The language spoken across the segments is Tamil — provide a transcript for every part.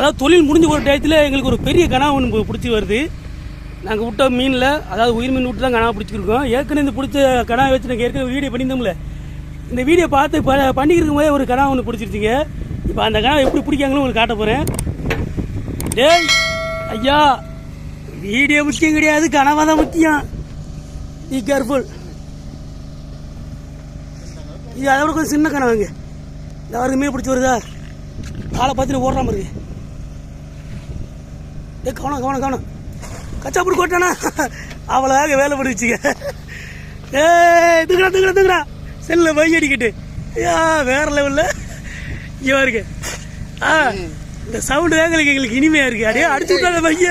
அதாவது தொழில் முடிஞ்ச ஒரு டயத்தில் எங்களுக்கு ஒரு பெரிய கனவு ஒன்று பிடிச்சி வருது. நாங்கள் விட்ட மீனில் அதாவது உயிர் மீன் விட்டு தான் கனவு பிடிச்சிருக்கோம். ஏற்கனவே இந்த பிடிச்ச கனவை வச்சு நாங்கள் ஏற்கனவே வீடியோ பண்ணியிருந்தோம்ல. இந்த வீடியோ பார்த்து ப பண்ணிக்கிட்டு போதே ஒரு கனவு ஒன்று பிடிச்சிருச்சிங்க. இப்போ அந்த கனவை எப்படி பிடிக்காங்களோ உங்களுக்கு காட்ட போகிறேன் டேய் ஐயா வீடியோ முக்கியம் கிடையாது கனவாக தான் முக்கியம். நீ கேர்ஃபுல் இது அதை விட கொஞ்சம் சின்ன கனவுங்க. இந்த அவருக்கு மீன் பிடிச்சி வருதா? காலை பார்த்துட்டு ஓடுற மாதிரி ஏ கவனம் கவனம் கவனம். கச்சா பிடி கொட்டானா அவ்வளோதாக வேலை பிடிச்சிங்க ஏ தூக்குறா தூக்குறா தூக்குறா செல்ல மை அடிக்கிட்டு. ஐயா வேற லெவலில் இங்கே பாருங்க. ஆ இந்த சவுண்டு தான் எங்களுக்கு இனிமையாக இருக்கு. அப்படியே அடிச்சு விட்டாங்க மைய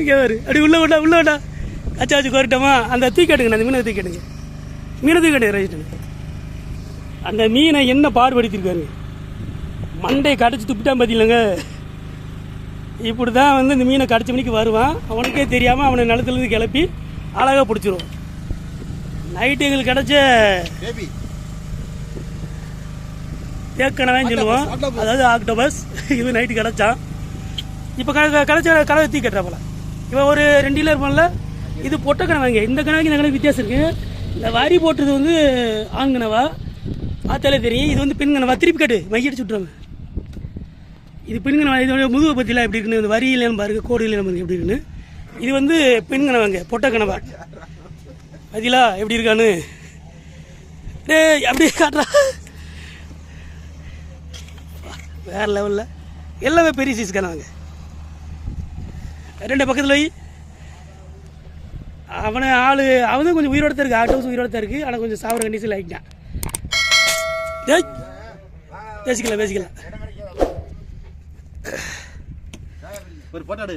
இங்கே பாரு. அப்படி உள்ள விட்டா உள்ள விட்டா அச்சா வச்சு கோரிட்டோமா? அந்த தூக்கிட்டுங்க அந்த மீனை தூக்கிட்டுங்க மீனை தூக்கிட்டு ரைட்டு. அந்த மீனை என்ன பாடுபடுத்திருக்காரு மண்டையை கடைச்சி துப்பிட்டான் பார்த்தீங்களங்க இப்படி தான் வந்து இந்த மீனை கடிச்ச மணிக்கு வருவான். அவனுக்கே தெரியாமல் அவனை நிலத்துலேருந்து கிளப்பி அழகாக பிடிச்சிருவோம் நைட்டு எங்களுக்கு கிடச்ச பேபி தேக்கணவன் சொல்லுவோம். அதாவது ஆக்டோபஸ் இது நைட்டு கிடச்சான் இப்போ கிடச்ச கனவை தீ கட்டுறாப்பல இவன் ஒரு ரெண்டு கிலோ இருப்பான்ல இது பொட்டை கனவைங்க. இந்த கனவைக்கு இந்த கனவு வித்தியாசம் இருக்கு. இந்த வரி போட்டது வந்து ஆண் பார்த்தாலே தெரியும். இது வந்து பெண் திருப்பி கட்டு. மையடிச்சு விட்ருவாங்க இது பெண் கனவா இதோட முதுகு பற்றிலாம் எப்படி இருக்குன்னு இந்த வரி இல்லைன்னு பாருங்க கோடு இல்லைன்னு பாருங்க எப்படி இருக்குன்னு. இது வந்து பெண்கணவங்க பொட்ட கணவா பதிலா எப்படி இருக்கான்னு? டேய் அப்படியே காட்டுறா. வேற லெவலில். எல்லாமே பெரிய சீஸ் கணவங்க. ரெண்டு பக்கத்தில் போய் அவனை ஆள் அவனும் கொஞ்சம் உயிரோட தான் இருக்கு ஆட்டோ உயிரோட தான் இருக்கு ஆனால் கொஞ்சம் சாவர கண்டிஷன் ஆகிட்டான் பேசிக்கலாம் பேசிக்கலாம். ஒரு போட்டோ எடு